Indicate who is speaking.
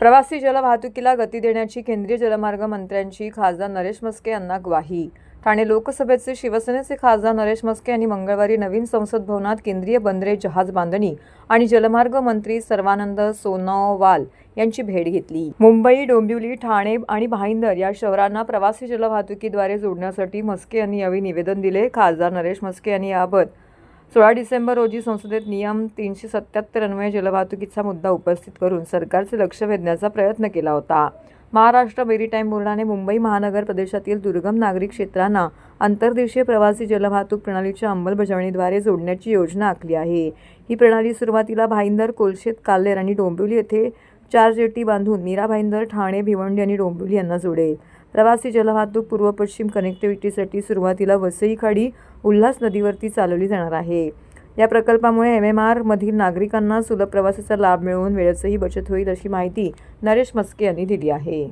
Speaker 1: प्रवासी जलवाहतुकीला गती देण्याची केंद्रीय जलमार्ग मंत्र्यांची खासदार नरेश मस्के यांना ग्वाही. ठाणे लोकसभेचे शिवसेनेचे खासदार नरेश मस्के यांनी मंगळवारी नवीन संसद भवनात केंद्रीय बंदरे जहाज बांधणी आणि जलमार्ग मंत्री सर्वानंद सोनोवाल यांची भेट घेतली. मुंबई डोंबिवली ठाणे आणि भाईंदर या शहरांना प्रवासी जलवाहतुकीद्वारे जोडण्यासाठी म्हस्के यांनी यावेळी निवेदन दिले. खासदार नरेश मस्के यांनी याबाबत सोळा डिसेंबर रोजी संसदेत नियम तीनशे सत्याहत्तर अन्वये जलवाहतुकीचा मुद्दा उपस्थित करून सरकारचे लक्ष वेधण्याचा प्रयत्न केला होता. महाराष्ट्र मेरीटाईम बोर्डाने मुंबई महानगर प्रदेशातील दुर्गम नागरिक क्षेत्रांना आंतरदेशीय प्रवासी जलवाहतूक प्रणालीच्या अंमलबजावणीद्वारे जोडण्याची योजना आखली आहे. ही प्रणाली सुरुवातीला भाईंदर कोलशेत काल्हेर आणि डोंबिवली येथे चार जेटी बांधून मीरा भाईंदर ठाणे भिवंडी आणि डोंबिवली यांना जोडेल. प्रवासी जलवाहतूक पूर्व पश्चिम कनेक्टिव्हिटीसाठी सुरुवातीला वसई खाडी उल्हास नदीवरती चालवली जाणार आहे. या प्रकल्पामुळे एम एम आरमधील नागरिकांना सुलभ प्रवासाचा लाभ मिळवून वेळेचही बचत होईल अशी माहिती नरेश मस्के यांनी दिली आहे.